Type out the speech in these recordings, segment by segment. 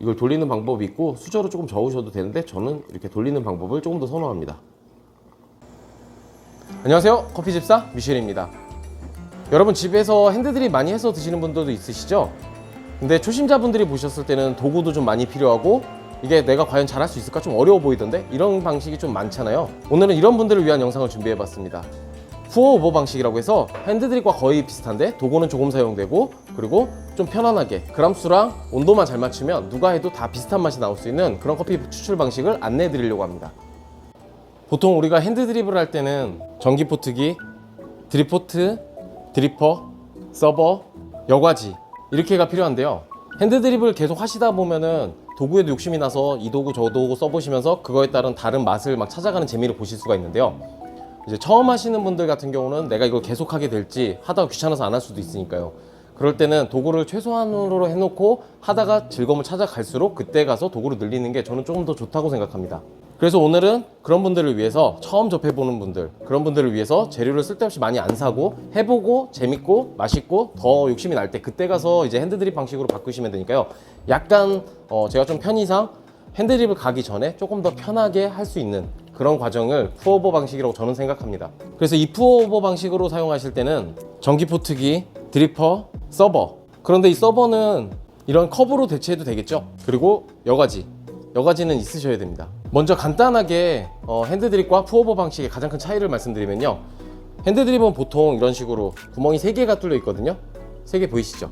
이걸 돌리는 방법이 있고 수저로 조금 저으셔도 되는데 저는 이렇게 돌리는 방법을 조금 더 선호합니다. 안녕하세요. 커피집사 미셸입니다. 여러분 집에서 핸드드립 많이 해서 드시는 분들도 있으시죠? 근데 초심자분들이 보셨을 때는 도구도 좀 많이 필요하고 이게 내가 과연 잘할 수 있을까 좀 어려워 보이던데 이런 방식이 좀 많잖아요. 오늘은 이런 분들을 위한 영상을 준비해 봤습니다. 푸어 오버 방식이라고 해서 핸드드립과 거의 비슷한데 도구는 조금 사용되고 그리고 좀 편안하게 그람수랑 온도만 잘 맞추면 누가 해도 다 비슷한 맛이 나올 수 있는 그런 커피 추출 방식을 안내해 드리려고 합니다. 보통 우리가 핸드드립을 할 때는 전기 포트기, 드립포트, 드리퍼, 서버, 여과지 이렇게가 필요한데요. 핸드드립을 계속 하시다 보면은 도구에도 욕심이 나서 이 도구 저 도구 써보시면서 그거에 따른 다른 맛을 막 찾아가는 재미를 보실 수가 있는데요. 이제 처음 하시는 분들 같은 경우는 내가 이걸 계속 하게 될지 하다가 귀찮아서 안 할 수도 있으니까요. 그럴 때는 도구를 최소한으로 해놓고 하다가 즐거움을 찾아갈수록 그때 가서 도구를 늘리는 게 저는 조금 더 좋다고 생각합니다. 그래서 오늘은 그런 분들을 위해서 처음 접해보는 분들 그런 분들을 위해서 재료를 쓸데없이 많이 안 사고 해보고 재밌고 맛있고 더 욕심이 날 때 그때 가서 이제 핸드드립 방식으로 바꾸시면 되니까요. 약간 어 제가 좀 편의상 핸드드립을 가기 전에 조금 더 편하게 할 수 있는 그런 과정을 푸어오버 방식이라고 저는 생각합니다. 그래서 이 푸어오버 방식으로 사용하실 때는 전기 포트기, 드리퍼, 서버. 그런데 이 서버는 이런 컵으로 대체해도 되겠죠. 그리고 여과지. 여과지는 있으셔야 됩니다. 먼저 간단하게 어, 핸드드립과 푸어오버 방식의 가장 큰 차이를 말씀드리면요. 핸드드립은 보통 이런 식으로 구멍이 3개가 뚫려 있거든요. 3개 보이시죠?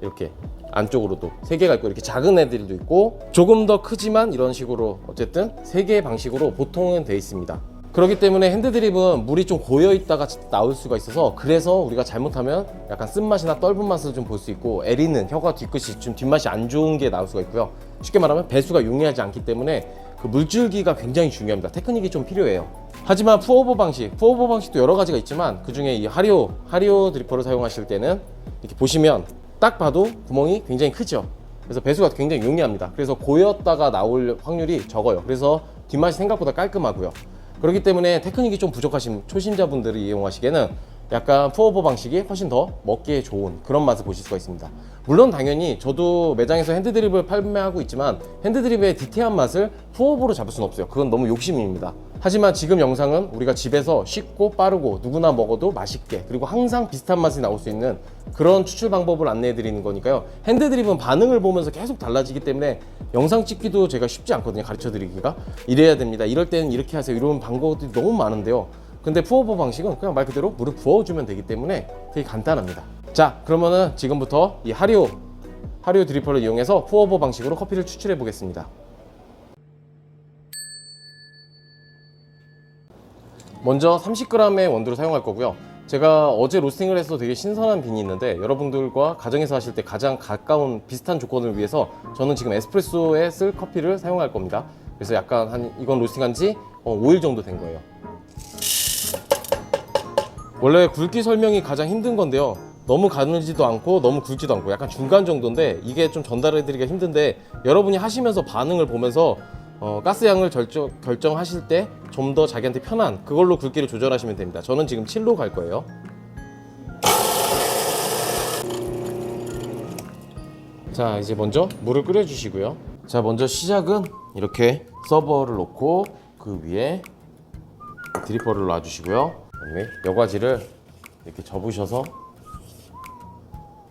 이렇게 안쪽으로도 3개가 있고 이렇게 작은 애들도 있고 조금 더 크지만 이런 식으로 어쨌든 3개의 방식으로 보통은 돼 있습니다. 그렇기 때문에 핸드드립은 물이 좀 고여 있다가 나올 수가 있어서 그래서 우리가 잘못하면 약간 쓴맛이나 떫은 맛을 좀 볼 수 있고 에리는 혀가 뒤끝이 좀 뒷맛이 안 좋은 게 나올 수가 있고요. 쉽게 말하면 배수가 용이하지 않기 때문에 그 물줄기가 굉장히 중요합니다. 테크닉이 좀 필요해요. 하지만 푸어보 방식, 푸어보 방식도 여러 가지가 있지만 그 중에 이 하리오, 하리오 드리퍼를 사용하실 때는 이렇게 보시면 딱 봐도 구멍이 굉장히 크죠. 그래서 배수가 굉장히 용이합니다. 그래서 고였다가 나올 확률이 적어요. 그래서 뒷맛이 생각보다 깔끔하고요. 그렇기 때문에 테크닉이 좀 부족하신 초심자분들이 이용하시기에는 약간 푸어보 방식이 훨씬 더 먹기에 좋은 그런 맛을 보실 수가 있습니다. 물론 당연히 저도 매장에서 핸드드립을 판매하고 있지만 핸드드립의 디테일한 맛을 푸어보로 잡을 수는 없어요. 그건 너무 욕심입니다. 하지만 지금 영상은 우리가 집에서 쉽고 빠르고 누구나 먹어도 맛있게 그리고 항상 비슷한 맛이 나올 수 있는 그런 추출 방법을 안내해 드리는 거니까요. 핸드드립은 반응을 보면서 계속 달라지기 때문에 영상 찍기도 제가 쉽지 않거든요. 가르쳐 드리기가 이래야 됩니다. 이럴 때는 이렇게 하세요. 이런 방법들이 너무 많은데요. 근데 푸어보 방식은 그냥 말 그대로 물을 부어주면 되기 때문에 되게 간단합니다. 자, 그러면은 지금부터 이 하리오 하리오 드리퍼를 이용해서 푸어보 방식으로 커피를 추출해 보겠습니다. 먼저 30g의 원두를 사용할 거고요. 제가 어제 로스팅을 해서 되게 신선한 빈이 있는데 여러분들과 가정에서 하실 때 가장 가까운 비슷한 조건을 위해서 저는 지금 에스프레소에 쓸 커피를 사용할 겁니다. 그래서 약간 한 이건 로스팅한 지 5일 정도 된 거예요. 원래 굵기 설명이 가장 힘든 건데요. 너무 가늘지도 않고 너무 굵지도 않고 약간 중간 정도인데 이게 좀 전달해드리기가 힘든데 여러분이 하시면서 반응을 보면서 어, 가스 양을 결정, 결정하실 때 좀 더 자기한테 편한 그걸로 굵기를 조절하시면 됩니다. 저는 지금 7로 갈 거예요. 자 이제 먼저 물을 끓여 주시고요. 자 먼저 시작은 이렇게 서버를 놓고 그 위에 드리퍼를 놔주시고요. 그다음에 여과지를 이렇게 접으셔서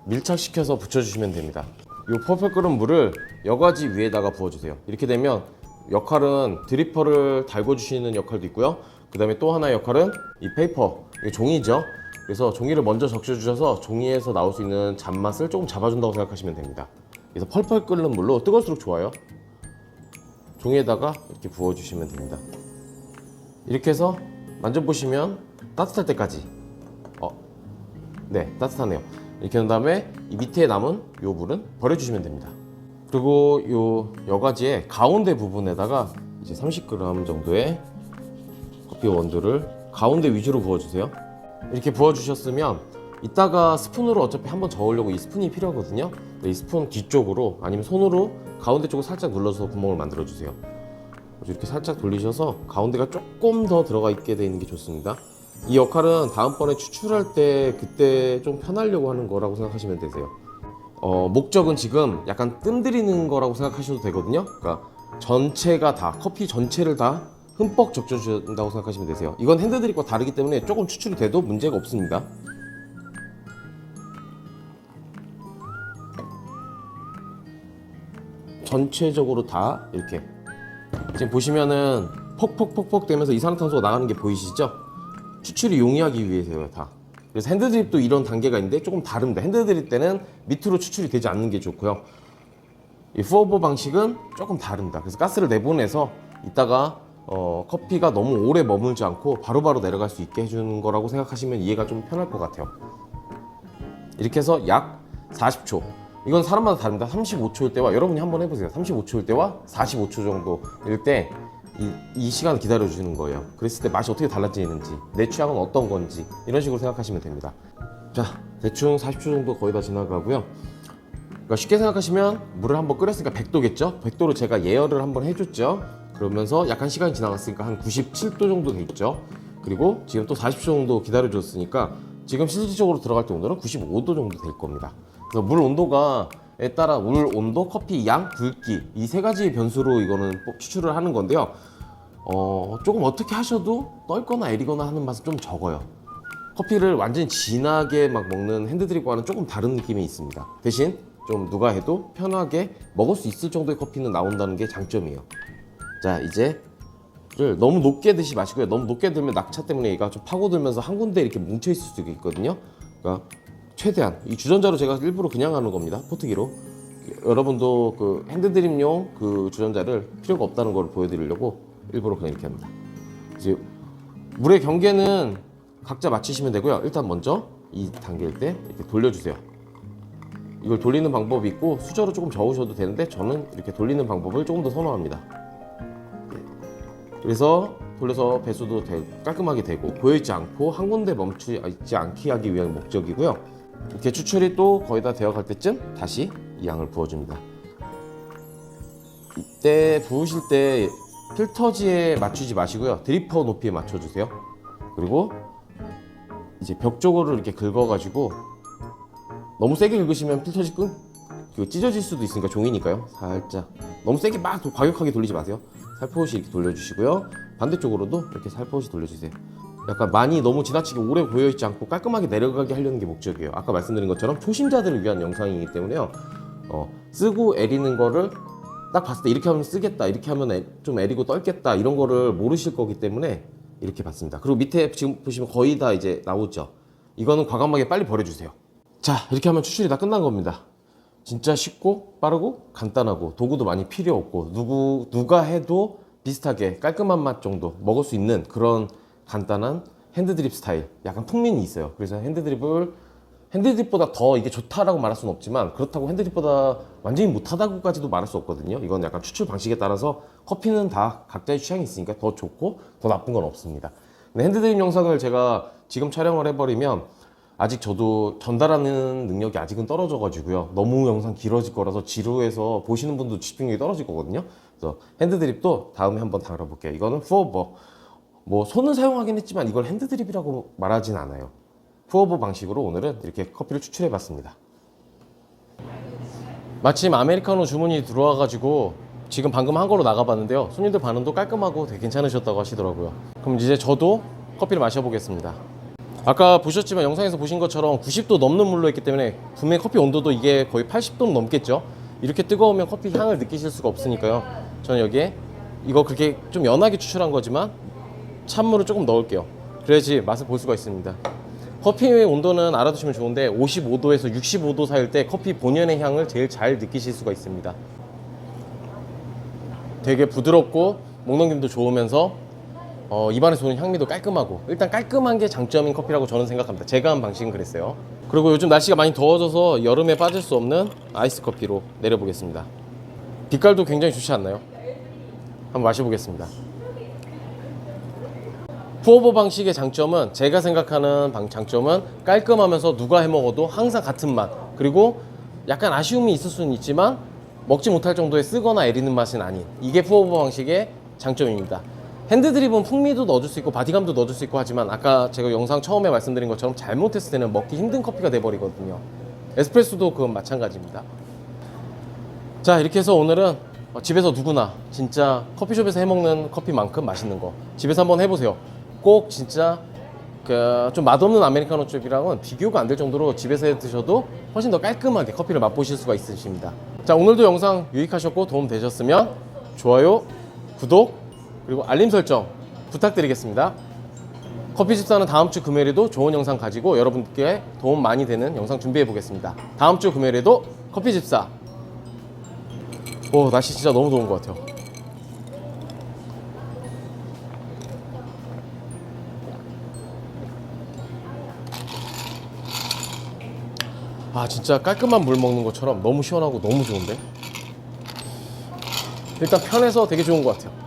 밀착시켜서 붙여주시면 됩니다. 이 펄펄 끓은 물을 여과지 위에다가 부어주세요. 이렇게 되면 역할은 드리퍼를 달궈주시는 역할도 있고요. 그 다음에 또 하나의 역할은 이 페이퍼, 이게 종이죠. 그래서 종이를 먼저 적셔주셔서 종이에서 나올 수 있는 잔맛을 조금 잡아준다고 생각하시면 됩니다. 그래서 펄펄 끓는 물로 뜨거울수록 좋아요. 종이에다가 이렇게 부어주시면 됩니다. 이렇게 해서 만져보시면 따뜻할 때까지. 어, 네 따뜻하네요. 이렇게 한 다음에 이 밑에 남은 요 물은 버려주시면 됩니다. 그리고 요 여과지의 가운데 부분에다가 이제 30g 정도의 커피 원두를 가운데 위주로 부어주세요. 이렇게 부어주셨으면 이따가 스푼으로 어차피 한번 저으려고 이 스푼이 필요하거든요. 네, 이 스푼 뒤쪽으로 아니면 손으로 가운데 쪽을 살짝 눌러서 구멍을 만들어 주세요. 이렇게 살짝 돌리셔서 가운데가 조금 더 들어가 있게 되는 게 좋습니다. 이 역할은 다음번에 추출할 때 그때 좀 편하려고 하는 거라고 생각하시면 되세요. 어, 목적은 지금 약간 뜸들이는 거라고 생각하셔도 되거든요. 그러니까 전체가 다 커피 전체를 다 흠뻑 적셔준다고 생각하시면 되세요. 이건 핸드드립과 다르기 때문에 조금 추출이 돼도 문제가 없습니다. 전체적으로 다 이렇게 지금 보시면은 퍽퍽퍽퍽 되면서 이산화탄소가 나가는 게 보이시죠? 추출이 용이하기 위해서요 다. 그래서 핸드드립도 이런 단계가 있는데 조금 다릅니다. 핸드드립 때는 밑으로 추출이 되지 않는 게 좋고요. 이 후어버 방식은 조금 다릅니다. 그래서 가스를 내보내서 이따가 어, 커피가 너무 오래 머물지 않고 바로바로 내려갈 수 있게 해주는 거라고 생각하시면 이해가 좀 편할 것 같아요. 이렇게 해서 약 40초. 이건 사람마다 다릅니다. 35초일 때와 여러분이 한번 해보세요. 35초일 때와 45초 정도일 때 이, 이 시간을 기다려 주는 거예요. 그랬을 때 맛이 어떻게 달라지는지, 내 취향은 어떤 건지 이런 식으로 생각하시면 됩니다. 자, 대충 40초 정도 거의 다 지나가고요. 그러니까 쉽게 생각하시면 물을 한번 끓였으니까 100도겠죠? 100도로 제가 예열을 한번 해줬죠. 그러면서 약간 시간이 지나갔으니까 한 97도 정도 돼 있죠. 그리고 지금 또 40초 정도 기다려줬으니까 지금 실질적으로 들어갈 때 온도는 95도 정도 될 겁니다. 그래서 물 온도가 에 따라 물 온도, 커피 양, 굵기 이 세 가지 변수로 이거는 뭐 추출을 하는 건데요. 어, 조금 어떻게 하셔도 떫거나 애리거나 하는 맛은 좀 적어요. 커피를 완전히 진하게 막 먹는 핸드드립과는 조금 다른 느낌이 있습니다. 대신 좀 누가 해도 편하게 먹을 수 있을 정도의 커피는 나온다는 게 장점이에요. 자 이제 를 너무 높게 드시 마시고요. 너무 높게 들면 낙차 때문에 얘가 좀 파고들면서 한 군데 이렇게 뭉쳐 있을 수도 있거든요. 그러니까 최대한 이 주전자로 제가 일부러 그냥 하는 겁니다. 포트기로. 여러분도 그 핸드드립용 그 주전자를 필요가 없다는 걸 보여드리려고 일부러 그냥 이렇게 합니다. 이제 물의 경계는 각자 맞추시면 되고요. 일단 먼저 이 단계일 때 이렇게 돌려주세요. 이걸 돌리는 방법이 있고 수저로 조금 저으셔도 되는데 저는 이렇게 돌리는 방법을 조금 더 선호합니다. 그래서 돌려서 배수도 되- 깔끔하게 되고 고여있지 않고 한 군데 멈추지 않게 하기 위한 목적이고요. 이렇게 추출이 또 거의 다 되어갈 때쯤 다시 이 양을 부어줍니다. 이때 부으실 때 필터지에 맞추지 마시고요. 드리퍼 높이에 맞춰주세요. 그리고 이제 벽 쪽으로 이렇게 긁어가지고 너무 세게 긁으시면 필터지 끈그 찢어질 수도 있으니까 종이니까요. 살짝 너무 세게 막 도- 과격하게 돌리지 마세요. 살포시 이렇게 돌려주시고요. 반대쪽으로도 이렇게 살포시 돌려주세요. 약간 많이 너무 지나치게 오래 고여 있지 않고 깔끔하게 내려가게 하려는 게 목적이에요. 아까 말씀드린 것처럼 초심자들을 위한 영상이기 때문에요. 어, 쓰고 애리는 거를 딱 봤을 때 이렇게 하면 쓰겠다, 이렇게 하면 애- 좀 애리고 떨겠다 이런 거를 모르실 거기 때문에 이렇게 봤습니다. 그리고 밑에 지금 보시면 거의 다 이제 나오죠. 이거는 과감하게 빨리 버려주세요. 자, 이렇게 하면 추출이 다 끝난 겁니다. 진짜 쉽고 빠르고 간단하고 도구도 많이 필요 없고 누구 누가 해도 비슷하게 깔끔한 맛 정도 먹을 수 있는 그런 간단한 핸드드립 스타일 약간 풍미는 있어요 그래서 핸드드립을 핸드드립보다 더 이게 좋다라고 말할 수는 없지만 그렇다고 핸드드립보다 완전히 못하다고까지도 말할 수 없거든요 이건 약간 추출 방식에 따라서 커피는 다 각자의 취향이 있으니까 더 좋고 더 나쁜 건 없습니다 근데 핸드드립 영상을 제가 지금 촬영을 해버리면 아직 저도 전달하는 능력이 아직은 떨어져 가지고요. 너무 영상 길어질 거라서 지루해서 보시는 분도 집중력이 떨어질 거거든요. 그래서 핸드드립도 다음에 한번 다뤄볼게요. 이거는 후어버. 뭐 손은 사용하긴 했지만 이걸 핸드드립이라고 말하진 않아요. 후어버 방식으로 오늘은 이렇게 커피를 추출해 봤습니다. 마침 아메리카노 주문이 들어와 가지고 지금 방금 한 거로 나가봤는데요. 손님들 반응도 깔끔하고 되게 괜찮으셨다고 하시더라고요. 그럼 이제 저도 커피를 마셔보겠습니다. 아까 보셨지만 영상에서 보신 것처럼 90도 넘는 물로 했기 때문에 분명히 커피 온도도 이게 거의 80도 넘겠죠. 이렇게 뜨거우면 커피 향을 느끼실 수가 없으니까요. 저는 여기에 이거 그렇게 좀 연하게 추출한 거지만 찬물을 조금 넣을게요. 그래야지 맛을 볼 수가 있습니다. 커피의 온도는 알아두시면 좋은데 55도에서 65도 사이일 때 커피 본연의 향을 제일 잘 느끼실 수가 있습니다. 되게 부드럽고 목넘김도 좋으면서 어, 입안에서 오는 향미도 깔끔하고 일단 깔끔한 게 장점인 커피라고 저는 생각합니다. 제가 한 방식은 그랬어요. 그리고 요즘 날씨가 많이 더워져서 여름에 빠질 수 없는 아이스 커피로 내려보겠습니다. 빛깔도 굉장히 좋지 않나요? 한번 마셔보겠습니다. 푸어버 방식의 장점은 제가 생각하는 방 장점은 깔끔하면서 누가 해 먹어도 항상 같은 맛 그리고 약간 아쉬움이 있을 수는 있지만 먹지 못할 정도의 쓰거나 애리는 맛은 아닌 이게 푸어버 방식의 장점입니다. 핸드드립은 풍미도 넣어줄 수 있고 바디감도 넣어줄 수 있고 하지만 아까 제가 영상 처음에 말씀드린 것처럼 잘못했을 때는 먹기 힘든 커피가 돼버리거든요. 에스프레소도 그건 마찬가지입니다. 자 이렇게 해서 오늘은 어, 집에서 누구나 진짜 커피숍에서 해먹는 커피만큼 맛있는 거 집에서 한번 해보세요. 꼭 진짜 그 좀 맛없는 아메리카노 쪽이랑은 비교가 안 될 정도로 집에서 해 드셔도 훨씬 더 깔끔하게 커피를 맛보실 수가 있으십니다. 자 오늘도 영상 유익하셨고 도움 되셨으면 좋아요, 구독 그리고 알림 설정 부탁드리겠습니다. 커피 집사는 다음 주 금요일에도 좋은 영상 가지고 여러분께 도움 많이 되는 영상 준비해 보겠습니다. 다음 주 금요일에도 커피 집사. 오 날씨 진짜 너무 더운 것 같아요. 아 진짜 깔끔한 물 먹는 것처럼 너무 시원하고 너무 좋은데? 일단 편해서 되게 좋은 것 같아요